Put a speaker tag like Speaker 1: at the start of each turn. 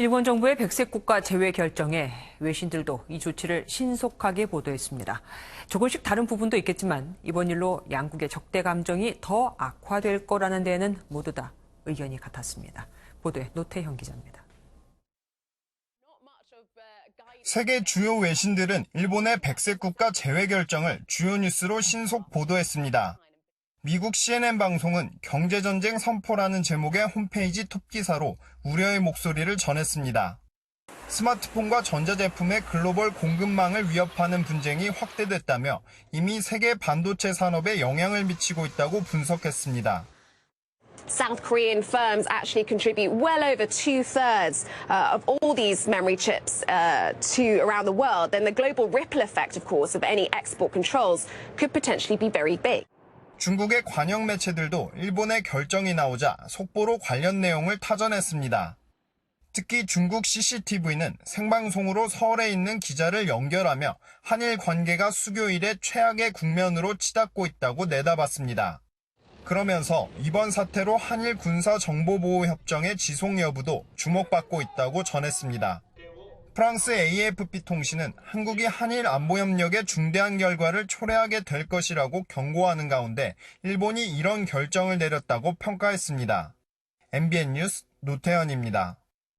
Speaker 1: 일본 정부의 백색 국가 제외 결정에 외신들도 이 조치를 신속하게 보도했습니다. 조금씩 다른 부분도 있겠지만 이번 일로 양국의 적대 감정이 더 악화될 거라는 데에는 모두 다 의견이 같았습니다. 보도에 노태형 기자입니다.
Speaker 2: 세계 주요 외신들은 일본의 백색 국가 제외 결정을 주요 뉴스로 신속 보도했습니다. 미국 CNN 방송은 경제전쟁 선포라는 제목의 홈페이지 톱기사로 우려의 목소리를 전했습니다. 스마트폰과 전자제품의 글로벌 공급망을 위협하는 분쟁이 확대됐다며 이미 세계 반도체 산업에 영향을 미치고 있다고 분석했습니다.
Speaker 3: South Korean firms actually contribute well over two thirds uh, of all these memory chips uh, to around the world, then the global ripple effect, of course, of any export controls could potentially be very big.
Speaker 2: 중국의 관영 매체들도 일본의 결정이 나오자 속보로 관련 내용을 타전했습니다. 특히 중국 CCTV는 생방송으로 서울에 있는 기자를 연결하며 한일 관계가 수교일에 최악의 국면으로 치닫고 있다고 내다봤습니다. 그러면서 이번 사태로 한일 군사 정보보호 협정의 지속 여부도 주목받고 있다고 전했습니다. 프랑스 AFP 통신은 한국이 한일 안보협력의 중대한 결과를 초래하게 될 것이라고 경고하는 가운데 일본이 이런 결정을 내렸다고 평가했습니다. MBN 뉴스 노태현입니다.